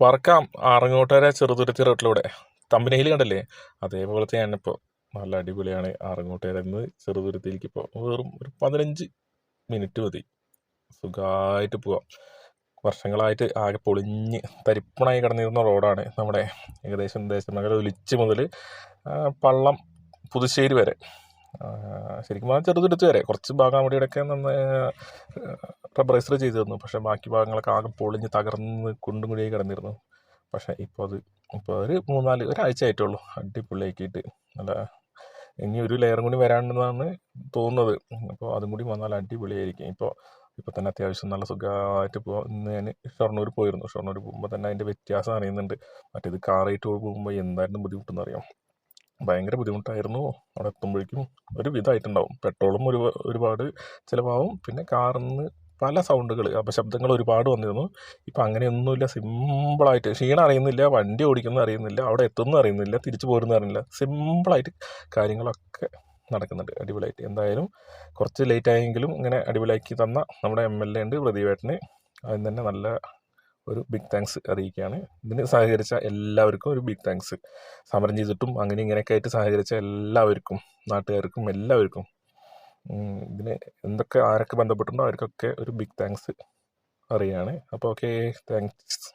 പറക്കാം. ആറങ്ങോട്ടര ചെറുതുരുത്തി റോട്ടിലൂടെ. തമ്പനയിൽ കണ്ടല്ലേ? അതേപോലെ അതേപോലത്തെ ഞാനിപ്പോൾ നല്ല അടിപൊളിയാണ് ആറങ്ങോട്ടര. നിന്ന് ചെറുതുരുത്തിയിലേക്ക് ഇപ്പോൾ വെറും ഒരു പതിനഞ്ച് മിനിറ്റ് മതി. സുഖമായിട്ട് പോവാം. വർഷങ്ങളായിട്ട് ആകെ പൊളിഞ്ഞ് തരിപ്പണായി കിടന്നിരുന്ന റോഡാണ് നമ്മുടെ ഏകദേശം ദേശമംഗലം ഒലിച്ച് മുതൽ പള്ളം പുതുശ്ശേരി വരെ. ശരിക്കും പറഞ്ഞാൽ ചെറുതുരുത്തി വരെ. കുറച്ച് ഭാഗം അവിടെ ഇടയ്ക്ക് നന്നായി റബ്ബറൈസർ ചെയ്തു തന്നു പക്ഷേ ബാക്കി ഭാഗങ്ങളൊക്കെ ആകെ പൊളിഞ്ഞ് തകർന്ന് കുണ്ടും കുഴിയായി കിടന്നിരുന്നു. പക്ഷേ ഇപ്പോൾ അത് ഇപ്പോൾ ഒരു മൂന്നാൽ ഒരാഴ്ച ആയിട്ടുള്ളൂ. അടിപൊളിയാക്കിയിട്ട്. നല്ല ഇനി ഒരു ലെയറും കൂടി വരാണ്ടെന്നാണ് തോന്നുന്നത്. അപ്പോൾ അതും കൂടി വന്നാൽ അടിപൊളിയായിരിക്കും. ഇപ്പോൾ ഇപ്പോൾ തന്നെ അത്യാവശ്യം നല്ല സുഖമായിട്ട് പോകാം ഇന്ന് ഞാൻ ഷൊർണൂർ പോയിരുന്നു. ഷൊർണൂർ പോകുമ്പോൾ തന്നെ അതിന്റെ വ്യത്യാസം അറിയുന്നുണ്ട്. മറ്റേത് കാറായിട്ട് പോകുമ്പോൾ എന്തായിരുന്നു ബുദ്ധിമുട്ടെന്ന് അറിയാം. ഭയങ്കര ബുദ്ധിമുട്ടായിരുന്നു. അവിടെ എത്തുമ്പോഴേക്കും ഒരു വിധമായിട്ടുണ്ടാവും പെട്രോളും ഒരു ഒരുപാട് ചിലവാകും. പിന്നെ കാറിൽ നിന്ന് പല സൗണ്ടുകൾ അപശബ്ദങ്ങൾ ഒരുപാട് വന്നിരുന്നു. ഇപ്പം അങ്ങനെയൊന്നുമില്ല. സിമ്പിളായിട്ട് ക്ഷീണം അറിയുന്നില്ല വണ്ടി ഓടിക്കുന്നത് അറിയുന്നില്ല അവിടെ എത്തുന്നു അറിയുന്നില്ല തിരിച്ചു പോരുന്ന അറിയുന്നില്ല. സിമ്പിളായിട്ട് കാര്യങ്ങളൊക്കെ നടക്കുന്നുണ്ട് അടിപൊളിയായിട്ട്. എന്തായാലും കുറച്ച് ലേറ്റ് ആയെങ്കിലും ഇങ്ങനെ അടിപൊളിയാക്കി തന്ന നമ്മുടെ എം എൽ എ ഉണ്ട് പ്രദീപേട്ടന്. അതിന് തന്നെ നല്ല ഒരു ബിഗ് താങ്ക്സ് അറിയിക്കുകയാണ്. ഇതിന് സഹകരിച്ച എല്ലാവർക്കും ഒരു ബിഗ് താങ്ക്സ് സമരം ചെയ്തിട്ടും അങ്ങനെ ഇങ്ങനെയൊക്കെ ആയിട്ട് സഹകരിച്ച എല്ലാവർക്കും നാട്ടുകാർക്കും എല്ലാവർക്കും ഇതിന് എന്തൊക്കെ ആരൊക്കെ ബന്ധപ്പെട്ടുണ്ടോ അവർക്കൊക്കെ ഒരു ബിഗ് താങ്ക്സ് അറിയാണ്. അപ്പോൾ ഓക്കെ താങ്ക്സ്